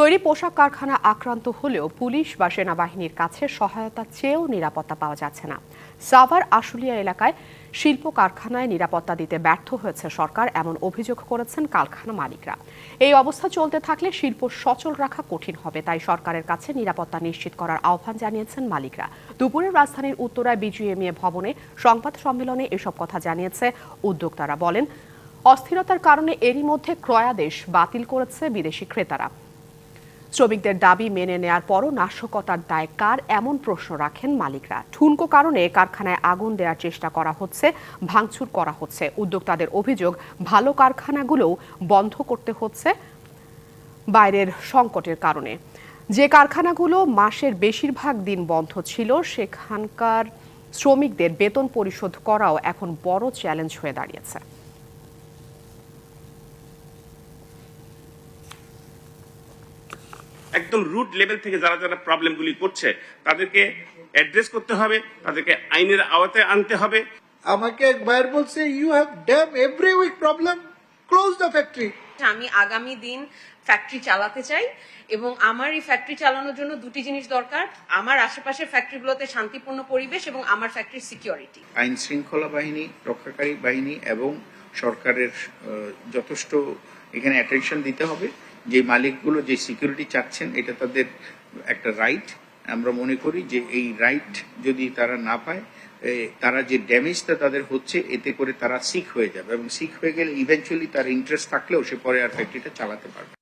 তৈরি পোশাক কারখানা আক্রান্ত হলেও পুলিশ বা সেনাবাহিনীর কাছে সহায়তা চেয়েও নিরাপত্তা পাওয়া যাচ্ছে না। সাভার আশুলিয়া এলাকায় শিল্প কারখানায় নিরাপত্তা দিতে ব্যর্থ হয়েছে সরকার, এমন অভিযোগ করেছেন কারখানা মালিকরা। এই অবস্থা চলতে থাকলে শিল্প সচল রাখা কঠিন হবে, তাই সরকারের কাছে নিরাপত্তা নিশ্চিত করার আহ্বান জানিয়েছেন মালিকরা। দুপুরে রাজধানীর উত্তরায় বিজিএমএ ভবনে সংবাদ সম্মেলনে এসব কথা জানিয়েছে উদ্যোক্তারা। বলেন, অস্থিরতার কারণে এরই মধ্যে ক্রয়াদেশ বাতিল করেছে বিদেশি ক্রেতারা। শ্রমিকদের দাবি মেনে নেয়ার পরও নাশকতার দায় কার এমন প্রশ্ন রাখেন মালিকরা। ঠুনকো কারণে কারখানায় আগুন দেওয়ার চেষ্টা করা হচ্ছে, ভাঙচুর করা হচ্ছে। উদ্যোক্তাদের অভিযোগ, ভালো কারখানাগুলোও বন্ধ করতে হচ্ছে বাইরের সংকটের কারণে। যে কারখানাগুলো মাসের বেশিরভাগ দিন বন্ধ ছিল, সেখানকার শ্রমিকদের বেতন পরিশোধ করাও এখন বড় চ্যালেঞ্জ হয়ে দাঁড়িয়েছে। একদম রুট লেভেল থেকে যারা যারা প্রবলেমগুলি করছে তাদেরকে অ্যাড্রেস করতে হবে তাদেরকে আইনের আওতায় আনতে হবে। আমাকে এক ভাইয়ের বলছে you have damn every week problem close the factory আমি আগামী দিন ফ্যাক্টরি চালাতে চাই এবং আমার এই ফ্যাক্টরি চালানোর জন্য দুটি জিনিস দরকার আমার আশেপাশের ফ্যাক্টরিগুলোতে শান্তিপূর্ণ পরিবেশ এবং আমার ফ্যাক্টরির সিকিউরিটি আইন শৃঙ্খলা বাহিনী রক্ষাকারী বাহিনী এবং সরকারের যথেষ্ট এখানে অ্যাটেনশন দিতে হবে। যে মালিকগুলো যে সিকিউরিটি চাচ্ছেন, এটা তাদের একটা রাইট আমরা মনে করি যে এই রাইট যদি তারা না পায় তারা যে ড্যামেজটা তাদের হচ্ছে, এতে করে তারা সিক হয়ে যাবে এবং সিক হয়ে গেলে ইভেনচুয়ালি তার ইন্টারেস্ট থাকলেও সে পরে আর ফ্যাক্টরিটা চালাতে পারবে।